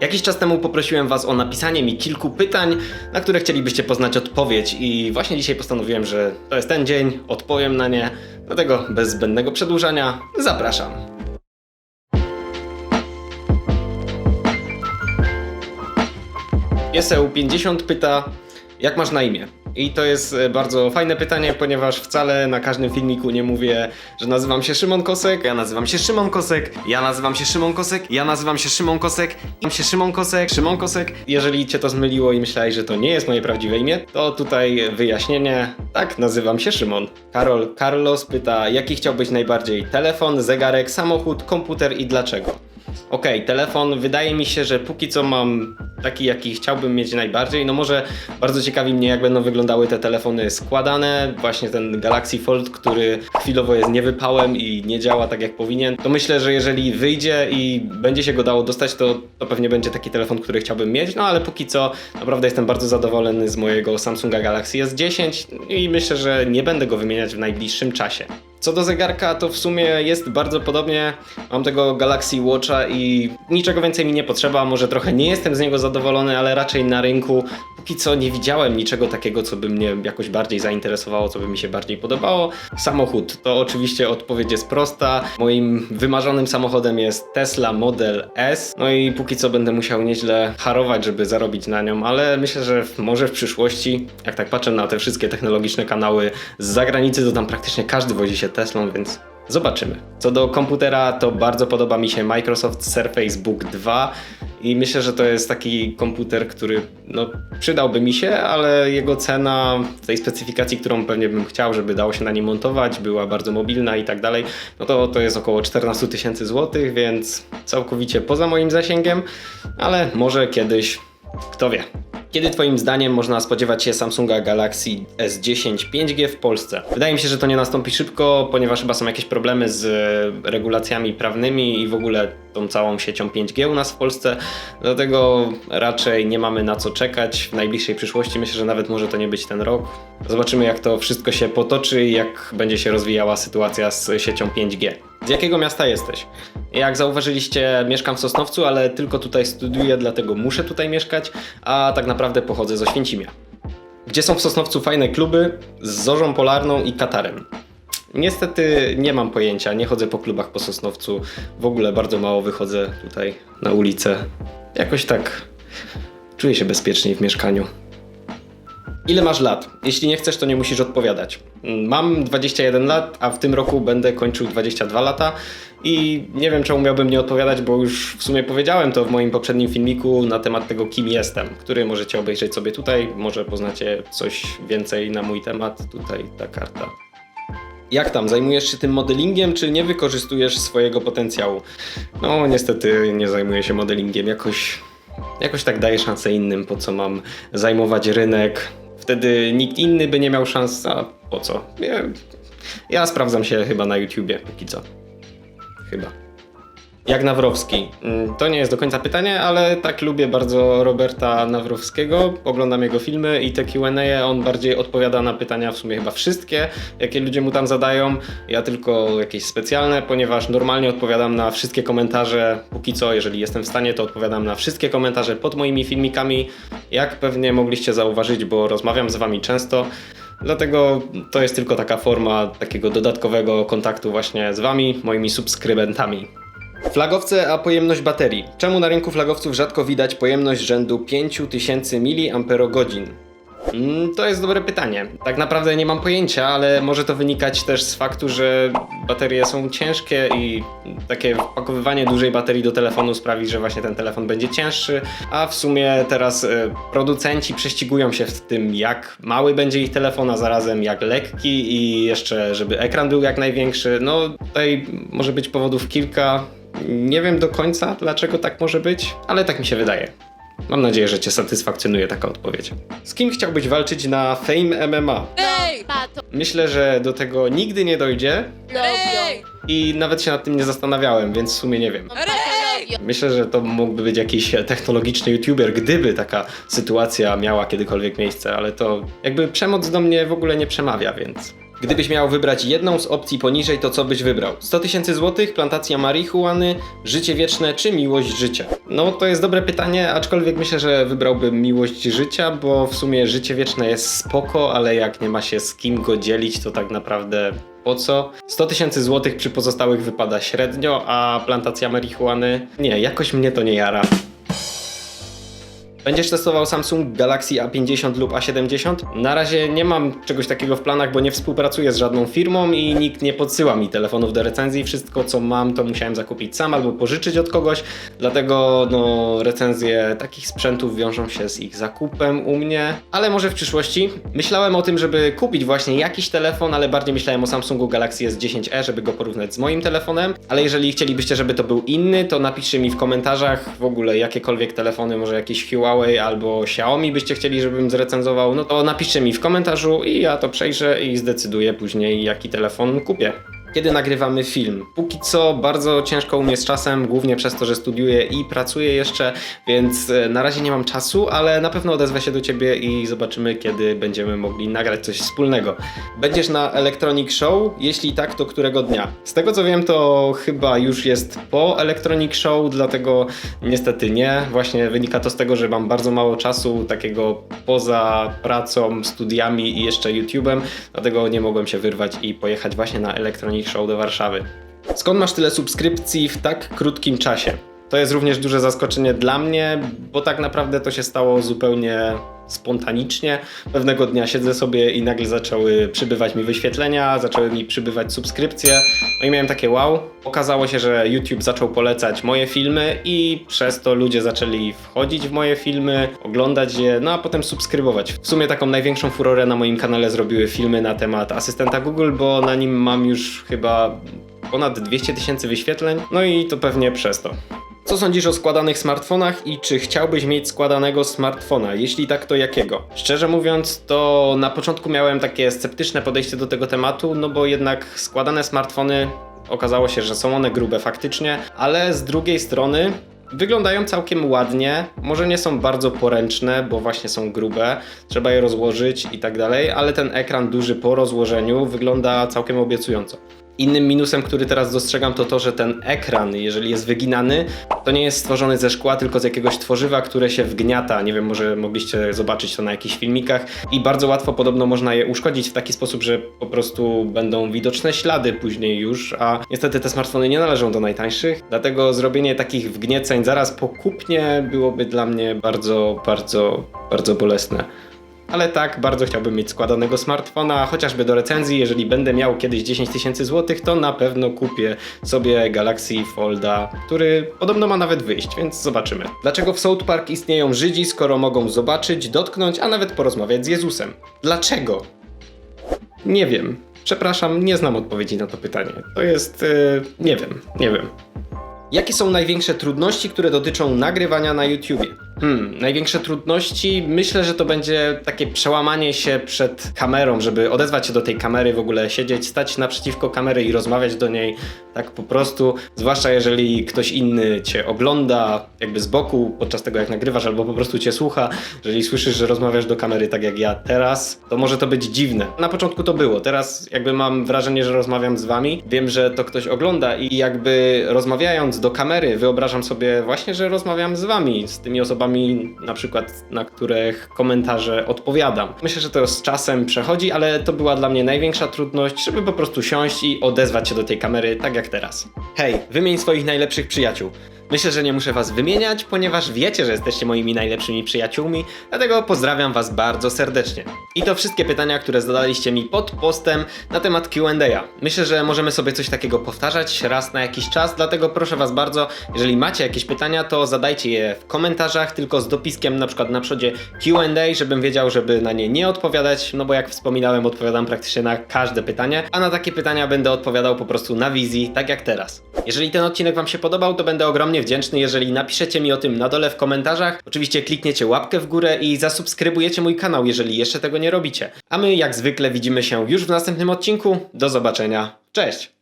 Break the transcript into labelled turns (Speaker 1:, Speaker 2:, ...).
Speaker 1: Jakiś czas temu poprosiłem Was o napisanie mi kilku pytań, na które chcielibyście poznać odpowiedź, i właśnie dzisiaj postanowiłem, że to jest ten dzień, odpowiem na nie. Dlatego bez zbędnego przedłużania zapraszam. Pieseł 50 pyta, jak masz na imię? I to jest e, bardzo fajne pytanie, ponieważ wcale na każdym filmiku nie mówię, że nazywam się Szymon Kosek, ja nazywam się Szymon Kosek, ja nazywam się Szymon Kosek, ja nazywam się Szymon Kosek, mam się Szymon Kosek, Szymon Kosek. Jeżeli cię to zmyliło i myślałeś, że to nie jest moje prawdziwe imię, to tutaj wyjaśnienie. Tak, nazywam się Szymon. Karol Carlos pyta, jaki chciałbyś najbardziej? Telefon, zegarek, samochód, komputer i dlaczego? Okej, telefon wydaje mi się, że póki co mam taki, jaki chciałbym mieć najbardziej. No może bardzo ciekawi mnie, jak będą wyglądały te telefony składane. Właśnie ten Galaxy Fold, który chwilowo jest niewypałem i nie działa tak jak powinien. To myślę, że jeżeli wyjdzie i będzie się go dało dostać, to, to pewnie będzie taki telefon, który chciałbym mieć. No ale póki co naprawdę jestem bardzo zadowolony z mojego Samsunga Galaxy S10 i myślę, że nie będę go wymieniać w najbliższym czasie. Co do zegarka, to w sumie jest bardzo podobnie. Mam tego Galaxy Watcha i niczego więcej mi nie potrzeba. Może trochę nie jestem z niego zadowolony, ale raczej na rynku póki co nie widziałem niczego takiego, co by mnie jakoś bardziej zainteresowało, co by mi się bardziej podobało. Samochód to oczywiście odpowiedź jest prosta. Moim wymarzonym samochodem jest Tesla Model S. No i póki co będę musiał nieźle harować, żeby zarobić na nią, ale myślę, że może w przyszłości, jak tak patrzę na te wszystkie technologiczne kanały z zagranicy, to tam praktycznie każdy wozi się Teslą, więc zobaczymy. Co do komputera, to bardzo podoba mi się Microsoft Surface Book 2 i myślę, że to jest taki komputer, który no, przydałby mi się, ale jego cena w tej specyfikacji, którą pewnie bym chciał, żeby dało się na nim montować, była bardzo mobilna i tak dalej, no to to jest około 14 000 tysięcy złotych, więc całkowicie poza moim zasięgiem, ale może kiedyś, kto wie. Kiedy Twoim zdaniem można spodziewać się Samsunga Galaxy S10 5G w Polsce? Wydaje mi się, że to nie nastąpi szybko, ponieważ chyba są jakieś problemy z e, regulacjami prawnymi i w ogóle tą całą siecią 5G u nas w Polsce. Dlatego raczej nie mamy na co czekać w najbliższej przyszłości. Myślę, że nawet może to nie być ten rok. Zobaczymy, jak to wszystko się potoczy i jak będzie się rozwijała sytuacja z siecią 5G. Z jakiego miasta jesteś? Jak zauważyliście, mieszkam w Sosnowcu, ale tylko tutaj studiuję, dlatego muszę tutaj mieszkać, a tak naprawdę pochodzę z Oświęcimia. Gdzie są w Sosnowcu fajne kluby z Zorzą Polarną i Katarem? Niestety nie mam pojęcia, nie chodzę po klubach po Sosnowcu, w ogóle bardzo mało wychodzę tutaj na ulicę. Jakoś tak czuję się bezpieczniej w mieszkaniu. Ile masz lat? Jeśli nie chcesz, to nie musisz odpowiadać. Mam 21 lat, a w tym roku będę kończył 22 lata i nie wiem, czemu miałbym nie odpowiadać, bo już w sumie powiedziałem to w moim poprzednim filmiku na temat tego, kim jestem, który możecie obejrzeć sobie tutaj. Może poznacie coś więcej na mój temat. Tutaj ta karta. Jak tam? Zajmujesz się tym modelingiem, czy nie wykorzystujesz swojego potencjału? No, niestety nie zajmuję się modelingiem. Jakoś, jakoś tak daję szansę innym, po co mam zajmować rynek. Wtedy nikt inny by nie miał szans, a po co? Ja, ja sprawdzam się chyba na YouTubie, póki co. Chyba. Jak Nawrowski? Mm, To nie jest do końca pytanie, ale tak lubię bardzo Roberta Nawrowskiego. Oglądam jego filmy i te QA. On bardziej odpowiada na pytania, w sumie chyba wszystkie, jakie ludzie mu tam zadają. Ja tylko jakieś specjalne, ponieważ normalnie odpowiadam na wszystkie komentarze. Póki co, jeżeli jestem w stanie, to odpowiadam na wszystkie komentarze pod moimi filmikami. Jak pewnie mogliście zauważyć, bo rozmawiam z wami często. Dlatego to jest tylko taka forma takiego dodatkowego kontaktu właśnie z wami, moimi subskrybentami. Flagowce, a pojemność baterii. Czemu na rynku flagowców rzadko widać pojemność rzędu 5000 mAh? Mm, To jest dobre pytanie. Tak naprawdę nie mam pojęcia, ale może to wynikać też z faktu, że baterie są ciężkie i takie wpakowywanie dużej baterii do telefonu sprawi, że właśnie ten telefon będzie cięższy, a w sumie teraz e, producenci prześcigują się w tym, jak mały będzie ich telefon, a zarazem jak lekki i jeszcze, żeby ekran był jak największy. No tutaj może być powodów kilka. Nie wiem do końca, dlaczego tak może być, ale tak mi się wydaje. Mam nadzieję, że Cię satysfakcjonuje taka odpowiedź. Z kim chciałbyś walczyć na Fame MMA?
Speaker 2: Ej!
Speaker 3: Pato,
Speaker 1: Myślę, że do tego nigdy nie dojdzie i nawet się nad tym nie zastanawiałem, więc w sumie nie wiem. Myślę, że to mógłby być jakiś technologiczny youtuber, gdyby taka sytuacja miała kiedykolwiek miejsce, ale to jakby przemoc do mnie w ogóle nie przemawia, więc Gdybyś miał wybrać jedną z opcji poniżej, to co byś wybrał? 100 tysięcy złotych, plantacja marihuany, życie wieczne czy miłość życia? No to jest dobre pytanie, aczkolwiek myślę, że wybrałbym miłość życia, bo w sumie życie wieczne jest spoko, ale jak nie ma się z kim go dzielić, to tak naprawdę po co? 100 tysięcy złotych przy pozostałych wypada średnio, a plantacja marihuany? Nie, jakoś mnie to nie jara. Będziesz testował Samsung Galaxy A50 lub A70? Na razie nie mam czegoś takiego w planach, bo nie współpracuję z żadną firmą i nikt nie podsyła mi telefonów do recenzji. Wszystko co mam to musiałem zakupić sam albo pożyczyć od kogoś, dlatego no recenzje takich sprzętów wiążą się z ich zakupem u mnie, ale może w przyszłości. Myślałem o tym, żeby kupić właśnie jakiś telefon, ale bardziej myślałem o Samsungu Galaxy S10e, żeby go porównać z moim telefonem, ale jeżeli chcielibyście, żeby to był inny, to napiszcie mi w komentarzach w ogóle jakiekolwiek telefony, może jakieś Huawei albo Xiaomi byście chcieli, żebym zrecenzował, no to napiszcie mi w komentarzu i ja to przejrzę i zdecyduję później, jaki telefon kupię. Kiedy nagrywamy film? Póki co bardzo ciężko u mnie z czasem, głównie przez to, że studiuję i pracuję jeszcze, więc e, na razie nie mam czasu, ale na pewno odezwę się do ciebie i zobaczymy, kiedy będziemy mogli nagrać coś wspólnego. Będziesz na Electronic Show? Jeśli tak, to którego dnia? Z tego co wiem, to chyba już jest po Electronic Show, dlatego niestety nie. Właśnie wynika to z tego, że mam bardzo mało czasu takiego poza pracą, studiami i jeszcze YouTube'em, dlatego nie mogłem się wyrwać i pojechać właśnie na Electronic Show do Warszawy. Skąd masz tyle subskrypcji w tak krótkim czasie? To jest również duże zaskoczenie dla mnie, bo tak naprawdę to się stało zupełnie spontanicznie. Pewnego dnia siedzę sobie i nagle zaczęły przybywać mi wyświetlenia, zaczęły mi przybywać subskrypcje. No i miałem takie wow. Okazało się, że YouTube zaczął polecać moje filmy i przez to ludzie zaczęli wchodzić w moje filmy, oglądać je, no a potem subskrybować. W sumie taką największą furorę na moim kanale zrobiły filmy na temat asystenta Google, bo na nim mam już chyba ponad 200 tysięcy wyświetleń, no i to pewnie przez to. Co sądzisz o składanych smartfonach i czy chciałbyś mieć składanego smartfona? Jeśli tak, to jakiego? Szczerze mówiąc, to na początku miałem takie sceptyczne podejście do tego tematu, no bo jednak składane smartfony okazało się, że są one grube faktycznie, ale z drugiej strony Wyglądają całkiem ładnie, może nie są bardzo poręczne, bo właśnie są grube, trzeba je rozłożyć i tak dalej, ale ten ekran duży po rozłożeniu wygląda całkiem obiecująco. Innym minusem, który teraz dostrzegam, to to, że ten ekran, jeżeli jest wyginany, to nie jest stworzony ze szkła, tylko z jakiegoś tworzywa, które się wgniata. Nie wiem, może mogliście zobaczyć to na jakichś filmikach. I bardzo łatwo podobno można je uszkodzić w taki sposób, że po prostu będą widoczne ślady później już, a niestety te smartfony nie należą do najtańszych, dlatego zrobienie takich wgnieceń zaraz po kupnie byłoby dla mnie bardzo, bardzo, bardzo bolesne. Ale tak, bardzo chciałbym mieć składanego smartfona, chociażby do recenzji. Jeżeli będę miał kiedyś 10 tysięcy złotych, to na pewno kupię sobie Galaxy Folda, który podobno ma nawet wyjść, więc zobaczymy. Dlaczego w South Park istnieją Żydzi, skoro mogą zobaczyć, dotknąć, a nawet porozmawiać z Jezusem? Dlaczego? Nie wiem. Przepraszam, nie znam odpowiedzi na to pytanie. To jest. Yy, nie wiem, nie wiem. Jakie są największe trudności, które dotyczą nagrywania na YouTubie? Hmm, największe trudności? Myślę, że to będzie takie przełamanie się przed kamerą, żeby odezwać się do tej kamery, w ogóle siedzieć, stać naprzeciwko kamery i rozmawiać do niej tak po prostu. Zwłaszcza jeżeli ktoś inny cię ogląda, jakby z boku podczas tego jak nagrywasz, albo po prostu cię słucha. Jeżeli słyszysz, że rozmawiasz do kamery tak jak ja teraz, to może to być dziwne. Na początku to było, teraz jakby mam wrażenie, że rozmawiam z wami. Wiem, że to ktoś ogląda i jakby rozmawiając do kamery, wyobrażam sobie właśnie, że rozmawiam z wami, z tymi osobami, na przykład na których komentarze odpowiadam. Myślę, że to z czasem przechodzi, ale to była dla mnie największa trudność, żeby po prostu siąść i odezwać się do tej kamery, tak jak teraz. Hej, wymień swoich najlepszych przyjaciół. Myślę, że nie muszę was wymieniać, ponieważ wiecie, że jesteście moimi najlepszymi przyjaciółmi, dlatego pozdrawiam was bardzo serdecznie. I to wszystkie pytania, które zadaliście mi pod postem na temat Q&A. Myślę, że możemy sobie coś takiego powtarzać raz na jakiś czas, dlatego proszę was bardzo, jeżeli macie jakieś pytania, to zadajcie je w komentarzach, tylko z dopiskiem na przykład na przodzie Q&A, żebym wiedział, żeby na nie nie odpowiadać, no bo jak wspominałem, odpowiadam praktycznie na każde pytanie, a na takie pytania będę odpowiadał po prostu na wizji, tak jak teraz. Jeżeli ten odcinek wam się podobał, to będę ogromnie wdzięczny, jeżeli napiszecie mi o tym na dole w komentarzach. Oczywiście klikniecie łapkę w górę i zasubskrybujecie mój kanał, jeżeli jeszcze tego nie robicie. A my jak zwykle widzimy się już w następnym odcinku. Do zobaczenia. Cześć!